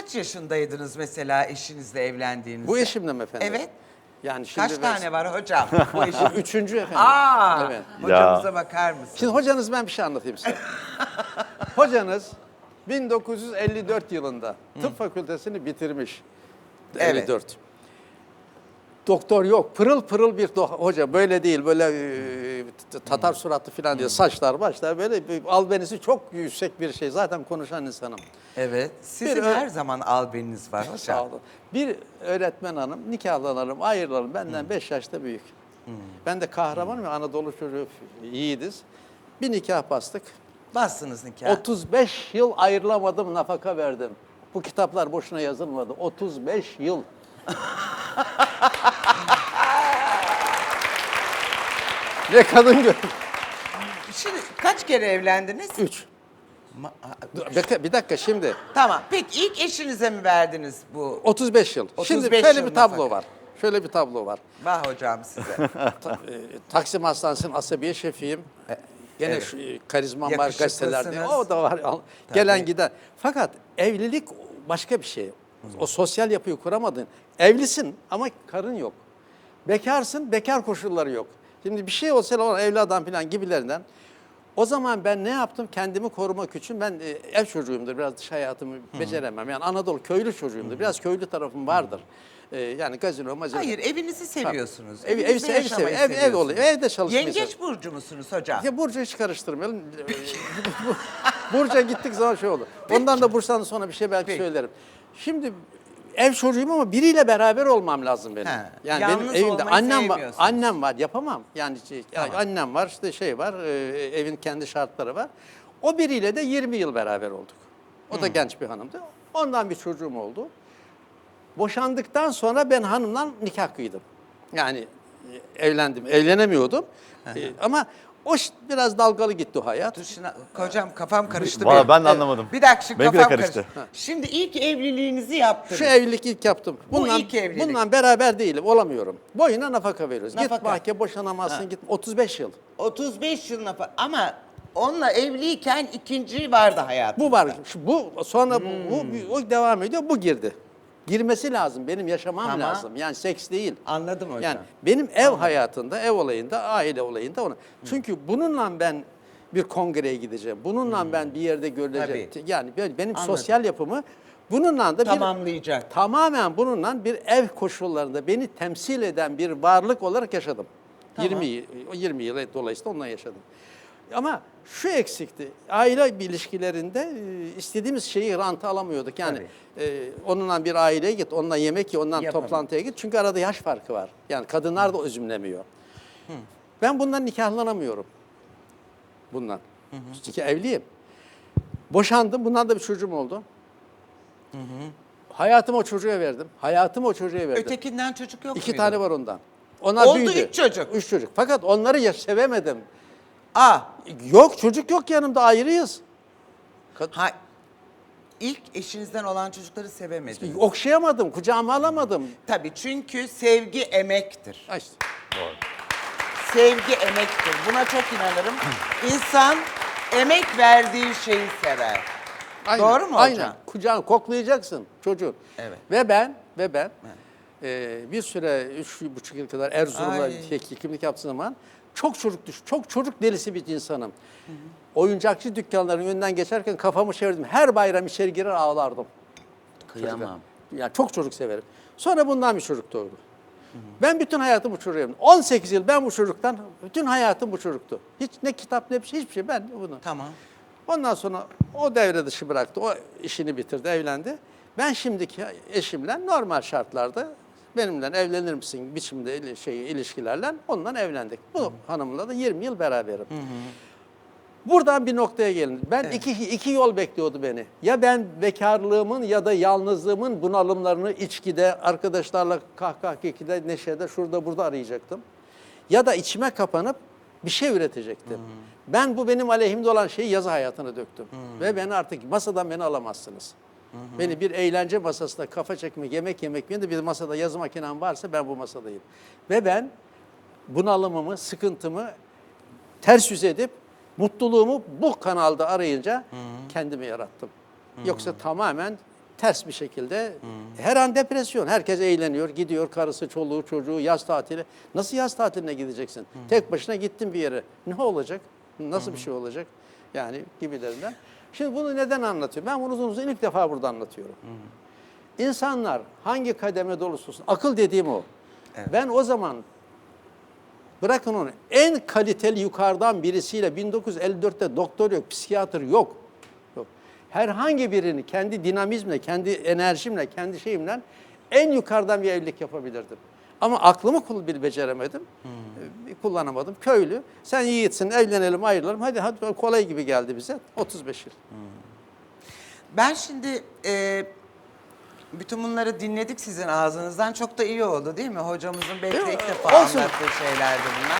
kaç yaşındaydınız mesela eşinizle evlendiğinizde? Bu eşimle mi efendim? Evet. Yani şimdi Kaç tane var hocam bu eşin? Üçüncü efendim. Aa, Evet. hocamıza bakar mısın? Şimdi hocanız ben bir şey anlatayım size. hocanız 1954 yılında tıp fakültesini bitirmiş. Evet. 54. Doktor yok. Pırıl pırıl bir hoca. Böyle değil. Böyle e, tatar suratlı falan diyor. Saçlar başlar böyle bir albenisi çok yüksek bir şey. Zaten konuşan insanım. Evet. Sizin Bir ö- her zaman albeniniz var hocam. Sağ olun. Bir öğretmen hanım nikahlanalım, ayrılalım. Benden 5 yaşta büyük. Ben de kahramanım ya Anadolu çocuğu yiğidiz. Bir nikah bastık. Bastınız nikah. 35 yıl ayrılamadım, nafaka verdim. Bu kitaplar boşuna yazılmadı. 35 yıl. ne kadın gör. Şimdi kaç kere evlendiniz? 3. Ma- ha, Bir dakika, bir dakika şimdi. Tamam. Peki ilk eşinize mi verdiniz bu? 35 yıl. 35 şimdi şöyle yıl bir tablo nafaka. var. Şöyle bir tablo var. Vah hocam size. Ta- e, Taksim Hastanesi'nin asabiye şefiyim. Gene evet. şu e, karizmam var gazetelerde. O da var. Al- Gelen giden. Fakat evlilik başka bir şey. O sosyal yapıyı kuramadın. Evlisin ama karın yok. Bekarsın, bekar koşulları yok. Şimdi bir şey olsa olan evli adam falan gibilerinden. O zaman ben ne yaptım? Kendimi korumak için ben e, ev çocuğuyumdur. Biraz dış hayatımı beceremem. Yani Anadolu köylü çocuğuyumdur. Biraz köylü tarafım vardır. E, yani gazino, mazino. Hayır evinizi seviyorsunuz. Ev- ev- ev- ev yaşamayı seviyor. Ev- ev oluyor. Evde çalışmayı Yengeç burcu musunuz hocam? Ya Burcu'yu hiç karıştırmayalım. Burcu'ya gittik zaman şey oldu. Ondan da Bursa'dan sonra bir şey belki Peki. söylerim. Şimdi ev çocuğuyum ama biriyle beraber olmam lazım benim. He, Yani yalnız benim evimde olmayı annem var, sevmiyorsunuz. annem var yapamam. Yani şey, Tamam. annem var işte şey var e, evin kendi şartları var. O biriyle de 20 yıl beraber olduk. O da genç bir hanımdı. Ondan bir çocuğum oldu. Boşandıktan sonra ben hanımla nikah kıydım. Yani e, evlendim, evlenemiyordum. E, ama o biraz dalgalı gitti o hayat. Dur şimdi hocam kafam karıştı. Valla benim. ben de anlamadım. Bir dakika şimdi Benimki de kafam karıştı. karıştı. Şimdi ilk evliliğinizi yaptınız. Şu evlilik ilk yaptım. Bu Bundan, ilk evlilik. Bundan beraber değilim, olamıyorum. Boyuna nafaka veriyoruz. Nafaka. Git mahkeme boşanamazsın, git 35 yıl. 35 yıl nafa- ama onunla evliyken ikinci vardı hayatım. Bu var. Şu, bu sonra bu, bu, Hmm. o devam ediyor, bu girdi. Girmesi lazım. Benim yaşamam Tamam. lazım. Yani seks değil. Anladım hocam. Yani benim ev hayatında, ev olayında, aile olayında onu. Çünkü bununla ben bir kongreye gideceğim. Bununla ben bir yerde görüleceğim. Tabii. Yani benim, benim Anladım. sosyal yapımı bununla da bir Tamamlayacak. tamamen bununla bir ev koşullarında beni temsil eden bir varlık olarak yaşadım. Tamam. 20 yıl, 20 yıl dolayısıyla onunla yaşadım. Ama şu eksikti. Aile ilişkilerinde e, istediğimiz şeyi ranta alamıyorduk. Yani e, onunla bir aileye git, onunla yemek ye, ondan Yapamıyor. toplantıya git. Çünkü arada yaş farkı var. Yani kadınlar da özümlemiyor. Ben bundan nikahlanamıyorum. Bundan. Çünkü evliyim. Boşandım. Bundan da bir çocuğum oldu. Hayatımı o çocuğa verdim. Hayatımı o çocuğa verdim. Ötekinden çocuk yok İki muydu? tane var ondan. Onlar Oldu büyüdü. üç çocuk. Üç çocuk. Fakat onları ya sevemedim. Aa, Yok çocuk yok yanımda ayrıyız. ha, ilk eşinizden olan çocukları sevemediniz. Okşayamadım, kucağıma alamadım. Tabii çünkü sevgi emektir. Ha işte. Sevgi emektir. Buna çok inanırım. İnsan emek verdiği şeyi sever. Aynen, Doğru mu hocam? Aynen. Kucağını koklayacaksın çocuğun. Evet. Ve ben, ve ben e, bir süre, üç buçuk yıl kadar Erzurum'da Ay. tek- hekimlik yaptığım zaman çok çocuk düş, çok çocuk delisi bir insanım. Oyuncakçı dükkanların önünden geçerken kafamı çevirdim. Her bayram içeri girer ağlardım. Kıyamam. Yani çok çocuk severim. Sonra bundan bir çocuk doğdu. Ben bütün hayatım bu çocuğa 18 yıl ben bu çocuktan, bütün hayatım bu çocuktu. Hiç ne kitap ne bir şey, hiçbir şey. Ben bunu. Tamam. Ondan sonra o devre dışı bıraktı. O işini bitirdi, evlendi. Ben şimdiki eşimle normal şartlarda benimle evlenir misin biçimde ili- şey, ilişkilerle onunla evlendik. Bu hanımla da 20 yıl beraberim. Buradan bir noktaya gelin. Ben iki, iki yol bekliyordu beni. Ya ben bekarlığımın ya da yalnızlığımın bunalımlarını içkide, arkadaşlarla kahkaha kekide, neşede, şurada burada arayacaktım. Ya da içime kapanıp bir şey üretecektim. Ben bu benim aleyhimde olan şeyi yazı hayatına döktüm. Ve beni artık masadan beni alamazsınız. Beni bir eğlence masasında kafa çekmek, yemek yemek yerine bir masada yazı makinem varsa ben bu masadayım. Ve ben bunalımımı, sıkıntımı ters yüz edip mutluluğumu bu kanalda arayınca kendimi yarattım. Yoksa tamamen ters bir şekilde her an depresyon. Herkes eğleniyor, gidiyor karısı, çoluğu, çocuğu yaz tatili. Nasıl yaz tatiline gideceksin? Tek başına gittin bir yere. Ne olacak? Nasıl bir şey olacak? Yani gibilerinden. Şimdi bunu neden anlatıyorum? Ben bunu uzun uzun ilk defa burada anlatıyorum. İnsanlar hangi kademede olursa olsun, akıl dediğim o. Ben o zaman bırakın onu en kaliteli yukarıdan birisiyle 1954'te doktor yok, psikiyatr yok. yok. Herhangi birini kendi dinamizmle, kendi enerjimle, kendi şeyimle en yukarıdan bir evlilik yapabilirdim. Ama aklımı kul bir beceremedim. Ee, Kullanamadım. Köylü. Sen yiğitsin, evlenelim, ayrılalım. Hadi hadi kolay gibi geldi bize. 35 yıl. Ben şimdi e, bütün bunları dinledik sizin ağzınızdan. Çok da iyi oldu değil mi? Hocamızın belki ilk defa Olsun. anlattığı şeylerdi bunlar.